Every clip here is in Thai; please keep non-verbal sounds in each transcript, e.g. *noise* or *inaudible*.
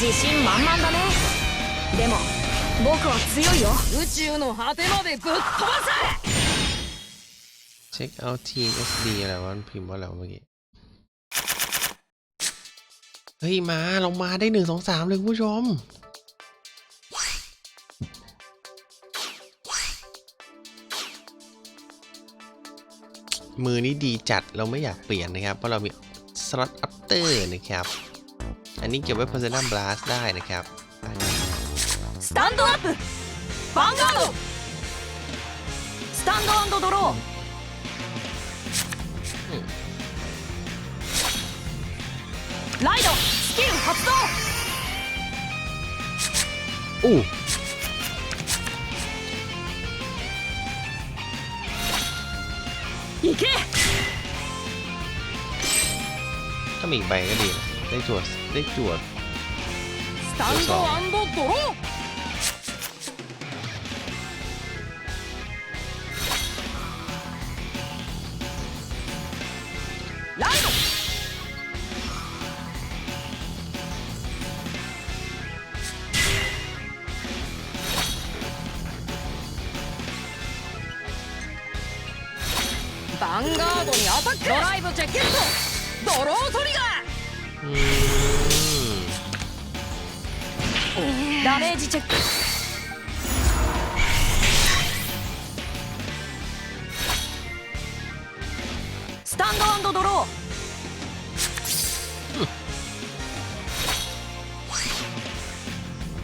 自信満々だねでも僕は強いよ宇宙の果てまでぶっ飛ばせ เช็คเอาทีม SD อะไรวะมันพิมพ์ว่าอะไรวะเมื่อกี้ เฮ้ย มาเรามาได้หนึ่งสองสามเลยคุณผู้ชม มือนี้ดีจัดเราไม่อยากเปลี่ยนนะครับ เพราะเรามีสล็อตอัปเตอร์นะครับ อันนี้เก็บไว้ Persona Blast ได้นะครับอันนี้ スタンドアップヴァンガードスタンドドローライドスキル発動 อู้ 行け ถ้ามีอีกใบก็ดีนะ バスタンドアンドドローランドバンガードにアタック。ドライブジェケット。ドロートリガーダメージチェック。スタンドドロー。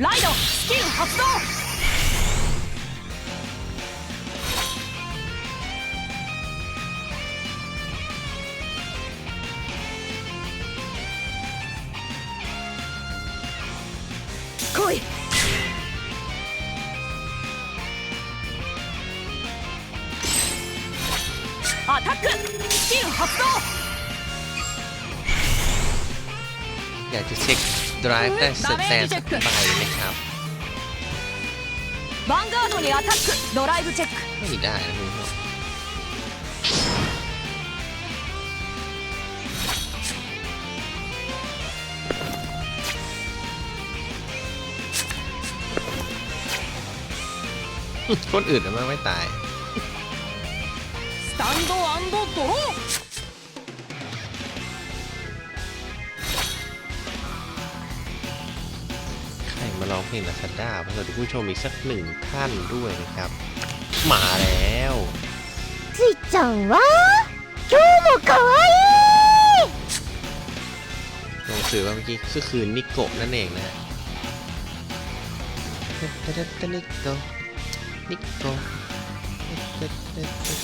ライドスキル発動。アタックスキル発動 อยากจะเช็ค drive ได้สแตนสักใบนะครับ ヴァンガードにアタックドライブチェック ไม่ได้นะคุณผู้ชมคนอื่นน่ะมันไม่ตาย スタンドドロー ใครมาร้องเพลงลาซาด้าเพื่อสวัสดีผู้ชมอีกสักหนึ่งท่านด้วยนะครับ มาแล้ว ついちゃんは今日も可愛い ลงสื่อว่าเมื่อกี้ก็คือนิโกะนั่นเองนะฮะนิโกะนิโกะ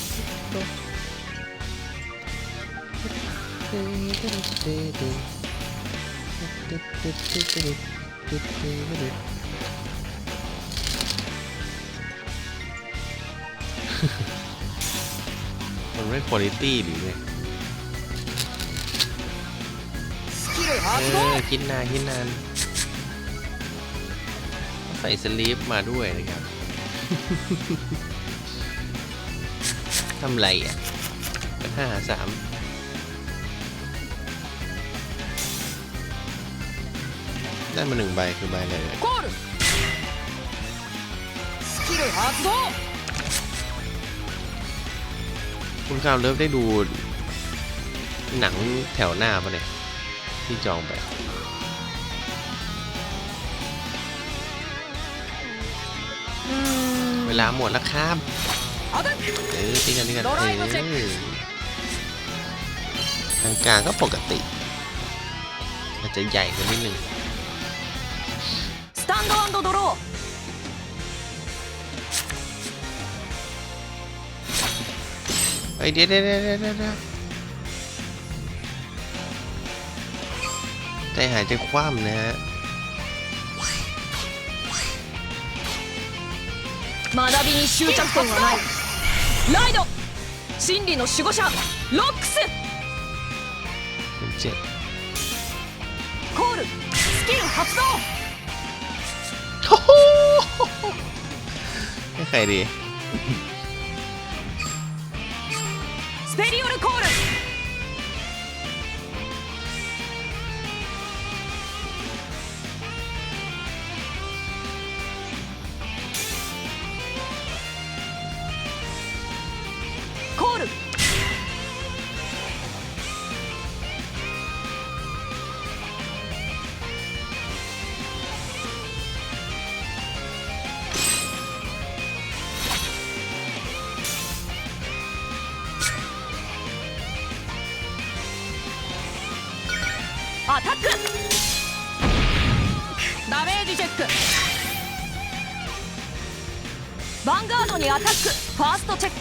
มันไม่คุณภาพหรือไงเออคิดนานคิดนานใส่สลีปมาด้วยนะครับ ทำไรอะห้าสามได้มาหนึ่งใบคือใบอะไรเลยคุณคาวเลิฟได้ดู หนังแถวหน้าปะเนี่ย ที่จองไปเวลาหมดแล้วครับ เออทิ้งกันทิ้งกัน โด เอ ราเอมอนเช็ค อทางกลางก็ปกติ อาจจะใหญ่กว่านิดนึง スタンドドロー เฮ้ยเดี๋ยวเดี๋ยวเดี๋ยวเดี๋ยวเดี๋ยวใจหายใจคว่ำนะฮะ 学びに執着点はない ライド。真理の守護者ロックス。コールスキル発動。ほほ *laughs* スペリオルコール。ヴァンガードにアタックファーストチェック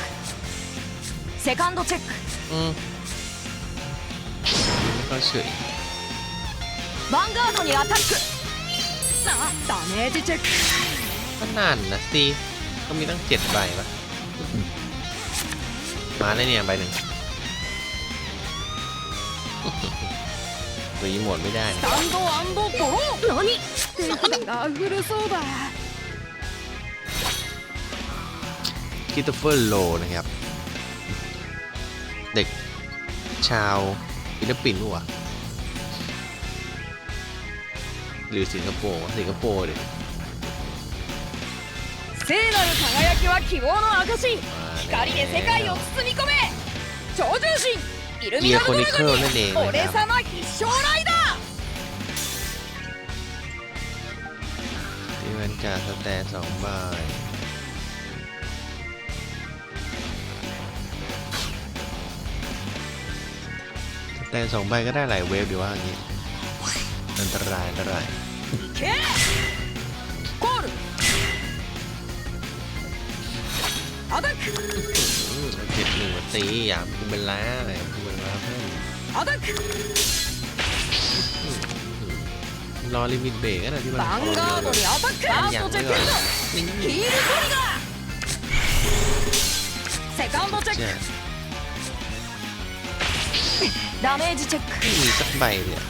セカンドチェック อืมไม่ค่อยเฉย ヴァンガードにアタックあダメージチェック ก็นั่นนะสิก็มีตั้งเจ็ดใบปะมาเลยเนี่ยใบหนึ่ง รีโมทไม่ได้ ス นะ タンドドロー何手札が古そうだ *laughs* คริสโตเฟอร์โลนะครับ เด็กชาวฟิลิปปินส์วะหรือสิงคโปร์วะสิงคโปร์ดิ 聖なる輝きは希望の証 มา 光で世界を包み込め超重心イルミเกีย ナ ร์ ル โค ド นิ ラ เคิล ゴン นั่นเอง に นะ 俺 ครับ 様必勝ライダー ที่เป็นการสแตนสองใบ แต่สองใบก็ได้หลายเวฟดีว่าอย่างนี้อันตรายอันตรายเจ็ดหนึ่งตีอย่าพูเป็นล้าเลยพูเป็นล้าเพื่อนรอลิมิตเบรกนะที่มันอย่างเดียวนี่ ダメージチェック ไม่มีสักใบเลยอะ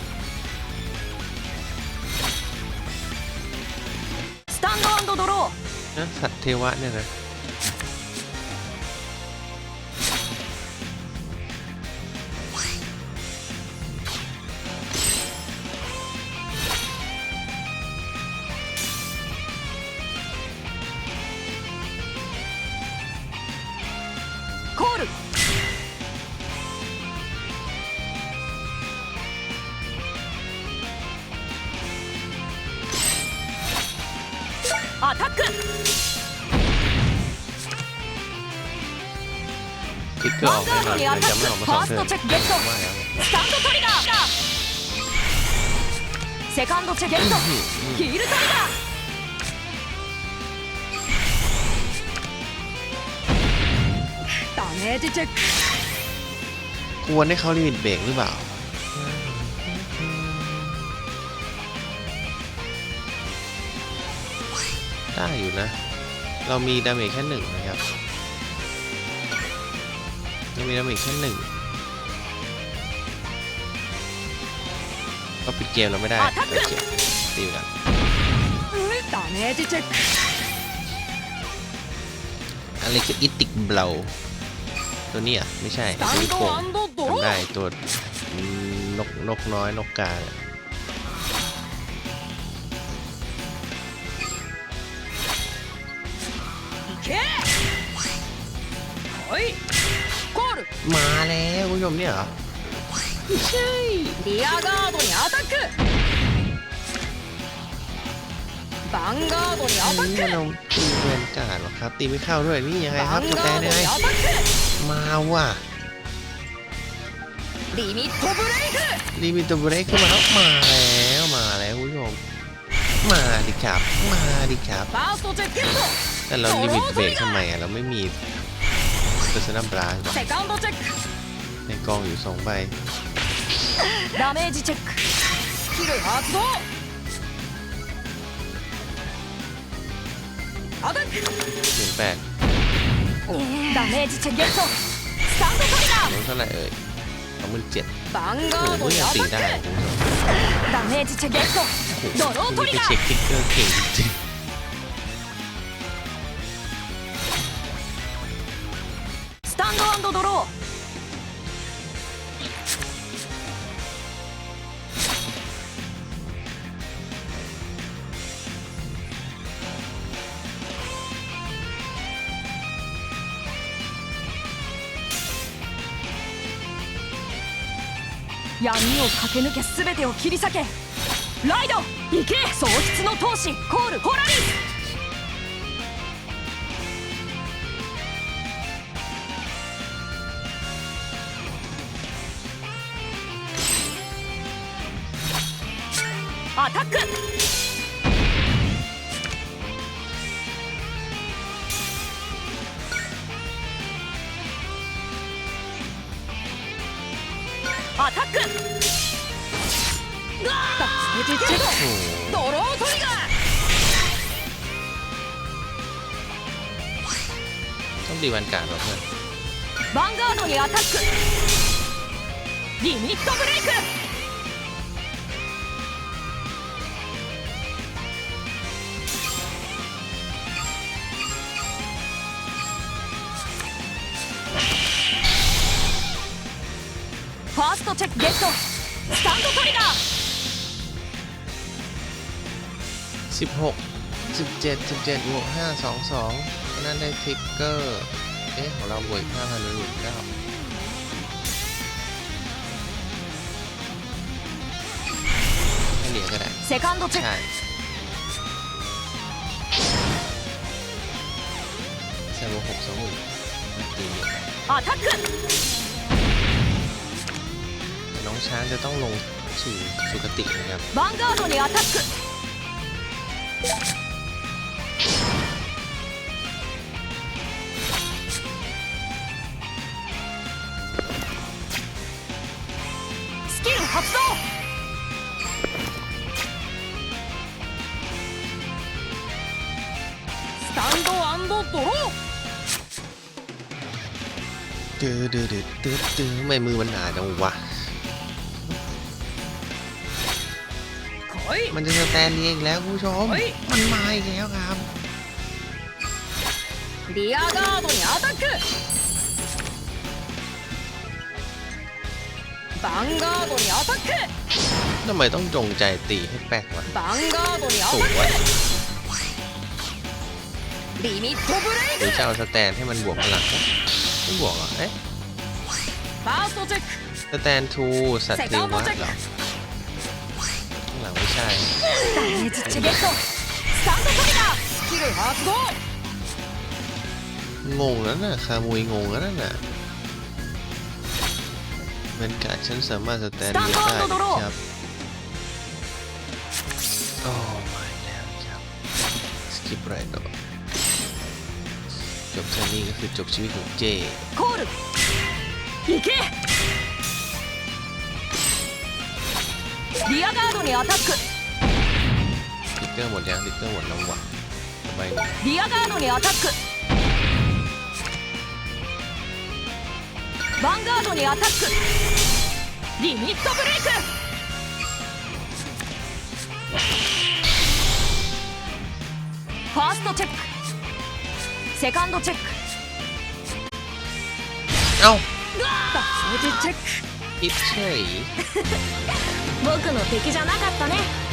スタンドドロー นะสัตว์เทวะเนี่ยนะ アタック คลิกเกอร์ออกไม่ทันเลยจำไม่ออกมาสองเทิร์น ファーストチェックゲット ว่าแล้ว スタンドトリガーセカンドチェックゲットヒールトリガダメージチェック ควรให้เขาลิมิตเบรกหรือเปล่า นะ เรามีดาเมจแค่หนึ่งนะครับยังมีดาเมจแค่หนึ่งก็ปิดเกมเราไม่ได้โอเคตีกันอะไรคืออิติกเบลตัวนี้อะ ไม่ใช่ตัวโกงทำได้ตัวนกนกน้อยนกกาเย はいコール มาแล้วคุณผู้ชมเนี่ยเหรอ リアガードにアタックヴァンガードにアタッ นี่ ク เราตีเวนการ์ดเหรอครับ ตีไม่เข้าด้วยนี่ยังไง ヴ ครับ ァン ส ガ แต ー น ド ยัง に ไง アタック มาว่ะ リミットブレイク ลิมิตเบรกขึ้นมาแล้วมาแล้วมาแล้วคุณผู้ชมมาดิครับ มาดิครับ ファーストチェックゲッ แต่เราลิมิตเบรกทำไมอ่ะ เราไม่มี เ e อร์ n นัมบราส トセカンドチェック ในกองอยู่สองใบ ーダメージチェックスキル発動アタック เขียนแปด ダメージチェックゲットスタンドトリガ ลงเท่าไหร่เอ่ยสองหมื่นเจ็ด ヴァン โอ้ ガー โห ドに ยัง ア ตี タ ได้ ック คุณผู้ชม ーダメージチェックゲット โอ้โห ドロート นี่ リ ไป ガ เช็ ー คทิกเกอร์เก่งจริงス 闇を駆け抜け全てを切り裂け。ライド！行け！喪失の闘士コール！ホラリスアタックアタックチェチェチェドロートリガー ต้องดีวันการ์ดเหรอเพื่อน ヴァンガードにアタックリミットブレイク ファーストチェックゲットスタンドトリガー16 17 17บวก5 2 2นั่นได้ทริกเกอร์ เอ๊ะ ของเราบวกอีก5พันหนึ่งเก้าให้เหรียญก็ได้ セカンドチェッ ใช่ クใช่บวก6 2หมื่นตีเหรียญไป アタック แต่น้อง ช้างจะต้องลงสู่สุคตินะครับ ヴァンガードにアタックスキル発動スタンドドロー ตื้อดื้อดื้อตื้อตื้อทำไมมือมันหนาจังวะ มันจะสแตนเรียงอีกแล้วคุณผู้ชม เฮ้ย มันมาอีกแล้วครับ リアガードにアタックヴァンガードにアタック ทำไมต้องจงใจตีให้แป๊กวะ ヴァンガードにア ส タ วย ックリミットブレ หรือ イク จะเอาสแตนให้มันบวกพลังนะไม่บวกเหรอ เอ๊ะ ファーストチェック สแตนทูสัตว์เทวะเหรอข้างห ังไม่ใช่งงแล้วน่ะคามุยงงแล้วน่ะเวนการฉันสามารถสแตนเดียได้ครับโอ้ไม่แล้วครับสกิปไรต่อจบแค่นี้ก็คือจบชีวิตของเจコール行けリアガードにアタック ลิกเกอร์หมดยังลิกเกอร์หมดแล้ววะสบายดี リアガードにアタックヴァンガードにアタックリミットブレイクファーストチェックセカンドチェック เอ้า ダメージチェック คิดเฉย 僕の敵じゃなかったね。